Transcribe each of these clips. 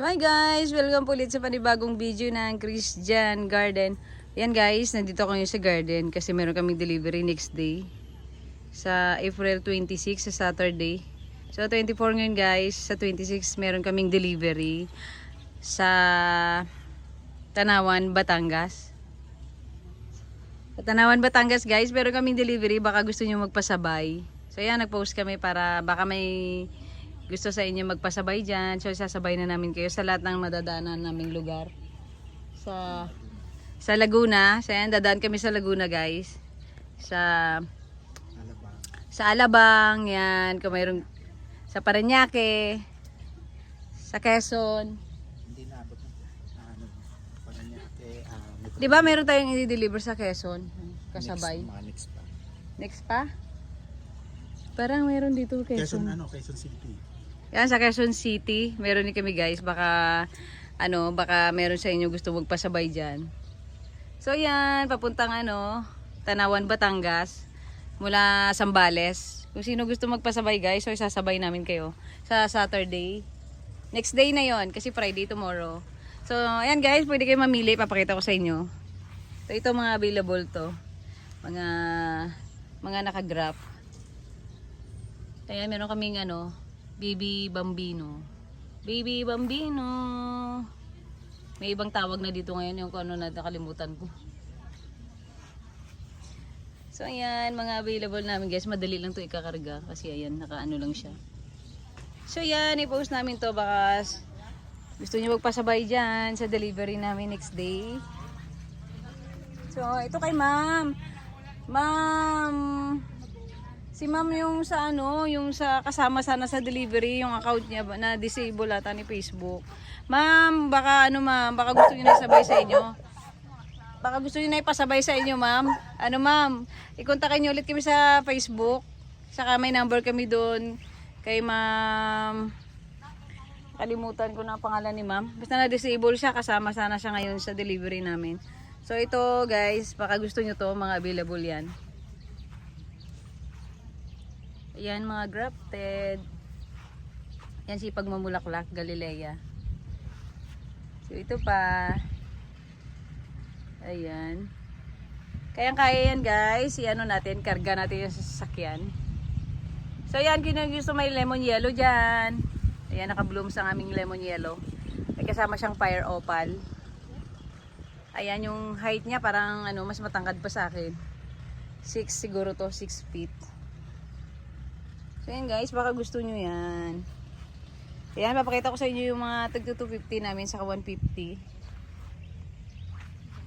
Hi guys! Welcome po ulit sa panibagong video ng Christian Garden. Yan guys, nandito ako ngayon sa garden kasi meron kaming delivery next day. Sa April 26 sa Saturday. So 24 ngayon guys, sa 26 meron kaming delivery sa Tanawan, Batangas. Sa Tanawan, Batangas guys, meron kaming delivery. Baka gusto nyo magpasabay. So yan, nag-post kami para baka may gusto sa inyo magpasabay dyan. So sasabay na namin kayo sa lahat ng madadaanan naming lugar. Sa sa Laguna. So yan, dadaan kami sa Laguna guys. Sa sa Alabang, yan. Kung mayroong sa Parañaque, sa Quezon. Hindi na abot ng ano, Paranaque, ah, Metro- Di ba meron tayong i-deliver sa Quezon? Kasabay. Next, mga next pa. Next pa? Parang meron dito Quezon Quezon. ano, Quezon City. Yan sa Quezon City, meron din kami guys, baka ano, baka meron sa inyo gusto magpasabay diyan. So yan, papuntang ano, Tanawan, Batangas, mula Sambales. Kung sino gusto magpasabay guys, so isasabay namin kayo sa Saturday. Next day na yon kasi Friday tomorrow. So ayan guys, pwede kayo mamili, papakita ko sa inyo. So ito mga available to. Mga mga naka-graph. Ayan, meron kaming ano, Baby Bambino. Baby Bambino. May ibang tawag na dito ngayon yung ano na nakalimutan ko. So ayan, mga available namin guys. Madali lang to ikakarga kasi ayan, nakaano lang siya. So yan, i-post namin to baka gusto niyo magpasabay dyan sa delivery namin next day. So ito kay ma'am. Ma'am, Si ma'am yung sa ano, yung sa kasama sana sa delivery, yung account niya na disable ata ni Facebook. Ma'am, baka ano ma'am, baka gusto niyo na isabay sa inyo. Baka gusto niyo na ipasabay sa inyo ma'am. Ano ma'am, ikontakin niyo ulit kami sa Facebook. Saka may number kami doon kay ma'am. Kalimutan ko na ang pangalan ni ma'am. Basta na-disable siya, kasama sana siya ngayon sa delivery namin. So ito guys, baka gusto niyo to, mga available yan. Ayan mga grafted. Yan si Pagmamulaklak, Galilea. So ito pa. Ayan. Kayang-kaya yan guys. I-ano natin, karga natin yung sasakyan. So ayan, kung gusto may lemon yellow dyan. Ayan, naka-blooms ang aming lemon yellow. May kasama siyang fire opal. Ayan yung height niya parang ano, mas matangkad pa sa akin. 6 siguro to, 6 feet. So yan guys, baka gusto nyo yan. Ayan, papakita ko sa inyo yung mga tag 250 namin sa 150.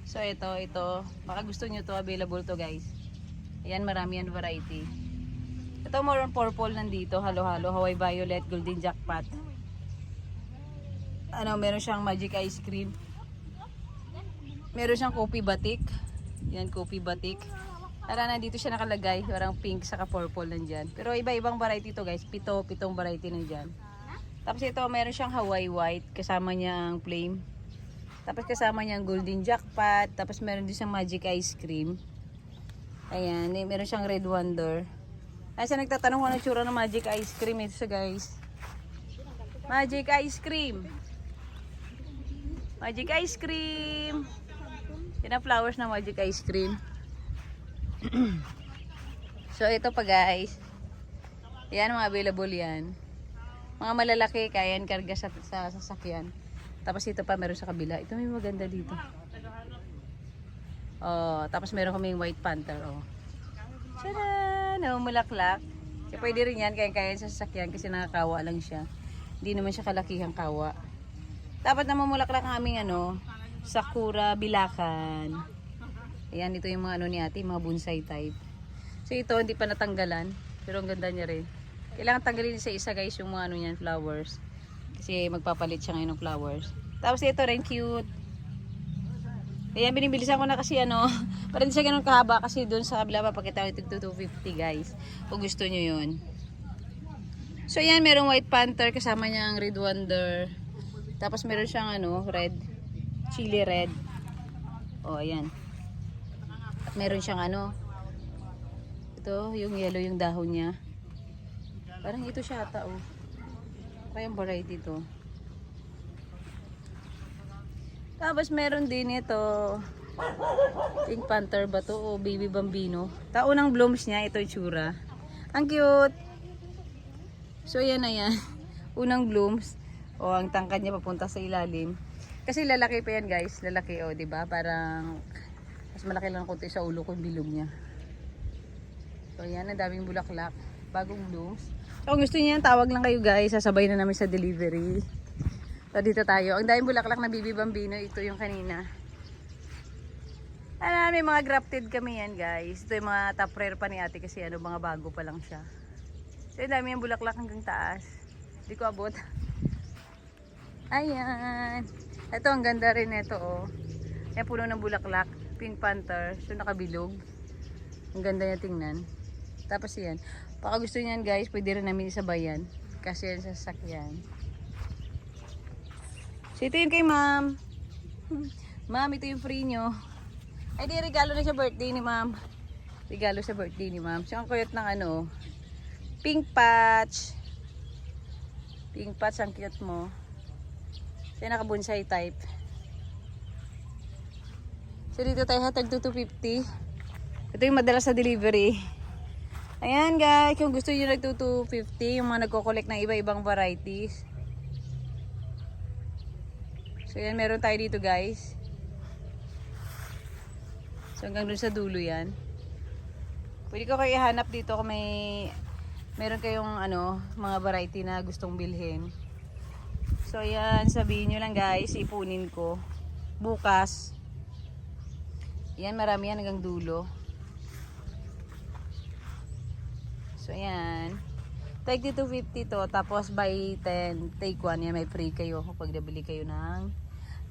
So ito, ito. Baka gusto nyo to, available to guys. Ayan, marami yan variety. Ito more on purple nandito, halo-halo, Hawaii Violet, Golden Jackpot. Ano, meron siyang magic ice cream. Meron siyang coffee batik. Yan, coffee batik. Tara, nandito siya nakalagay. Parang pink saka purple nandyan. Pero iba-ibang variety to guys. Pito, pitong variety nandyan. Tapos ito, meron siyang Hawaii white. Kasama niya ang flame. Tapos kasama niya ang golden jackpot. Tapos meron din siyang magic ice cream. Ayan, eh, meron siyang red wonder. Ay, siya nagtatanong kung ano tsura ng magic ice cream. Ito siya guys. Magic ice cream. Magic ice cream. Yan ang flowers na magic ice cream. so ito pa guys. Yan mga available yan. Mga malalaki kaya yan karga sa, sa sasakyan. Tapos ito pa meron sa kabila. Ito may maganda dito. Oh, tapos meron kaming white panther oh. Tada! Namumulaklak. So, pwede rin yan kaya kaya sa sasakyan kasi nakakawa lang siya. Hindi naman siya kalakihang kawa. Dapat namumulaklak ang aming ano, sakura bilakan. Ayan, ito yung mga ano ni ate, mga bonsai type. So ito, hindi pa natanggalan. Pero ang ganda niya rin. Kailangan tanggalin sa isa guys yung mga ano niyan, flowers. Kasi magpapalit siya ngayon ng flowers. Tapos ito rin, cute. Ayan, binibilisan ko na kasi ano, para hindi siya ganun kahaba kasi doon sa kabila papakita ko ito 250 guys. Kung gusto nyo yun. So ayan, merong white panther kasama niya ang red wonder. Tapos meron siyang ano, red, chili red. O, ayan. Meron siyang ano, ito, yung yellow yung dahon niya. Parang ito siya ata, oh. Kaya yung variety to. Tapos meron din ito. Pink Panther ba to o Baby Bambino? Taunang blooms niya, ito yung tsura. Ang cute! So yan na yan. Unang blooms. O ang tangkad niya papunta sa ilalim. Kasi lalaki pa yan guys. Lalaki o, ba? Parang mas malaki lang konti sa ulo ko yung bilog niya. So yan, ang daming bulaklak. Bagong blooms. So kung gusto yan, tawag lang kayo guys. Sasabay na namin sa delivery. So dito tayo. Ang daming bulaklak na Bibi Bambino. Ito yung kanina. Ano, may mga grafted kami yan guys. Ito yung mga top rare pa ni ate kasi ano, mga bago pa lang siya. So yung dami yung bulaklak hanggang taas. Hindi ko abot. Ayan. Ito ang ganda rin nito oh. Yan puno ng bulaklak. Pink Panther. So nakabilog. Ang ganda niya tingnan. Tapos yan. Baka gusto niyan guys, pwede rin namin isabayan. Kasi yan sa sasakyan. So ito yung kay ma'am. Ma'am, ito yung free nyo. Ay di, regalo na sa birthday ni ma'am. Regalo sa birthday ni ma'am. So ang kuyot ng ano, pink patch. Pink patch, ang cute mo. So naka-bonsai type. So dito tayo hatag to 250. Ito yung madalas sa delivery. Ayan guys, kung gusto niyo nag 250, yung mga nagko-collect ng iba-ibang varieties. So yan, meron tayo dito guys. So hanggang dun sa dulo yan. Pwede ko kayo ihanap dito kung may meron kayong ano, mga variety na gustong bilhin. So ayan, sabihin nyo lang guys, ipunin ko. Bukas. Yan, marami yan hanggang dulo. So ayan. Take dito 50 to, tapos by 10, take 1, yan may free kayo kapag nabili kayo ng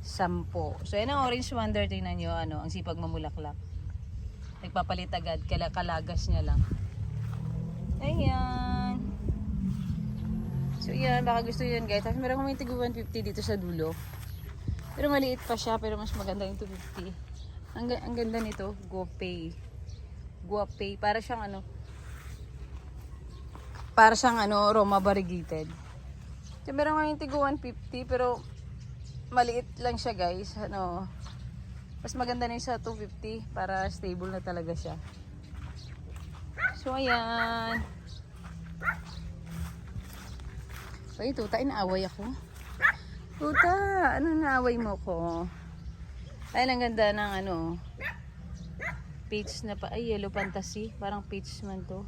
10. So yan ang orange wonder, tingnan nyo, ano, ang sipag mamulaklak. Nagpapalit agad, kala kalagas niya lang. Ayan. So yan, baka gusto yun guys. Tapos meron kaming tigo 150 dito sa dulo. Pero maliit pa siya, pero mas maganda yung 250. Ang, ang ganda nito, GoPay. GoPay, para siyang ano, para siyang ano, Roma variegated. So meron kaming tigo 150, pero maliit lang siya guys. Ano, mas maganda na yung sa 250 para stable na talaga siya. So ayan. Ay, tuta, inaaway ako. Tuta, ano naaway mo ko? Ay, ang ganda ng ano, peach na pa, ay, yellow fantasy. Parang peach man to.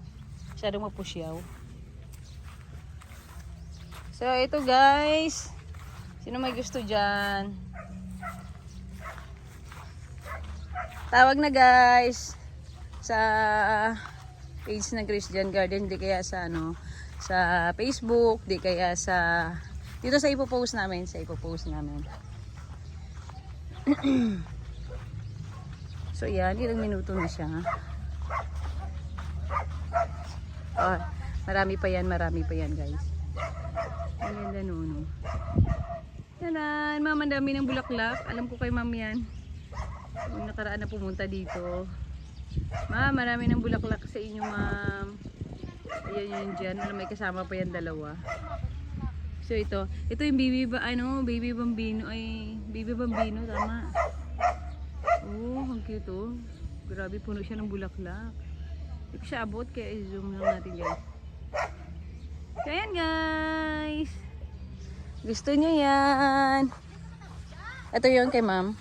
Masyadong mapusyaw. So, ito guys. Sino may gusto dyan? Tawag na guys. Sa page ng Christian Garden. Di kaya sa ano, sa Facebook. Di kaya sa, dito sa ipopost namin. Sa ipopost namin. so yan, ilang minuto na siya. Oh, marami pa yan, marami pa yan guys. Ang ganda no. Tanan, dami ng bulaklak. Alam ko kay ma'am yan. Yung nakaraan na pumunta dito. Ma'am, marami ng bulaklak sa inyo, ma'am. Ayan yun dyan. May kasama pa yan dalawa. So ito, ito yung baby ba, ano, baby bambino, ay, baby bambino, tama. Oh, ang cute oh. Grabe, puno siya ng bulaklak. Hindi ko siya abot, kaya i-zoom lang natin guys. So ayan guys. Gusto nyo yan. Ito yun kay ma'am.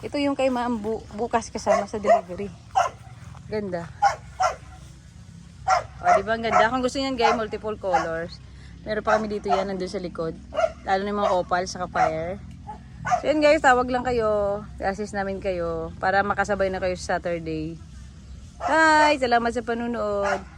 Ito yung kay ma'am bu bukas kasama sa delivery. Ganda. O, di ba ang ganda? Kung gusto niyan guys, multiple colors. Meron pa kami dito yan, nandun sa likod. Lalo na yung mga opal, saka fire. So yun guys, tawag lang kayo. I-assist namin kayo para makasabay na kayo sa Saturday. Bye! Salamat sa panunood.